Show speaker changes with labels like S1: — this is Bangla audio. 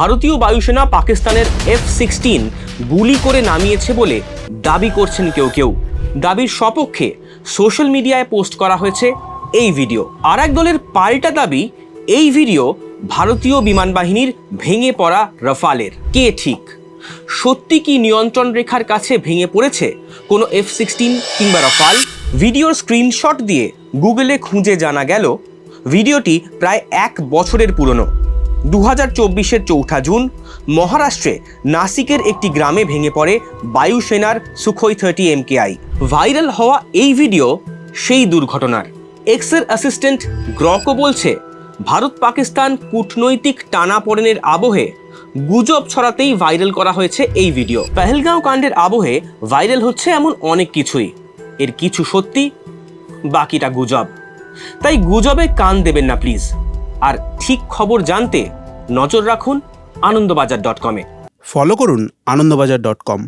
S1: ভারতীয় বায়ুসেনা পাকিস্তানের এফ সিক্সটিন গুলি করে নামিয়েছে বলে দাবি করছেন কেউ কেউ। দাবির সপক্ষে সোশ্যাল মিডিয়ায় পোস্ট করা হয়েছে এই ভিডিও। আর এক দলের পাল্টা দাবি, এই ভিডিও ভারতীয় বিমান বাহিনীর ভেঙে পড়া রফালের। কে ঠিক? সত্যি কি নিয়ন্ত্রণ রেখার কাছে ভেঙে পড়েছে কোনো এফ সিক্সটিন কিংবা রফাল? ভিডিওর স্ক্রিনশট দিয়ে গুগলে খুঁজে জানা গেল, ভিডিওটি প্রায় এক বছরের পুরনো। দু হাজার চব্বিশের চৌঠা জুন, মহারাষ্ট্রে নাসিকের একটি গ্রামে ভেঙে পড়ে বায়ুসেনার সুখোই থার্টি এমকেআই। ভাইরাল হওয়া এই ভিডিও সেই দুর্ঘটনার। এক্সের অ্যাসিস্ট্যান্ট গ্রকও বলছে, ভারত পাকিস্তান কূটনৈতিক টানাপোড়েনের আবহে গুজব ছড়াতেই ভাইরাল করা হয়েছে এই ভিডিও। পেহেলগাঁও কাণ্ডের আবহে ভাইরাল হচ্ছে এমন অনেক কিছুই। এর কিছু সত্যি, বাকিটা গুজব। তাই গুজবে কান দেবেন না, প্লিজ। আর ঠিক খবর জানতে নজর রাখুন আনন্দবাজার ডট কমে
S2: ফলো করুন আনন্দবাজার ডট কম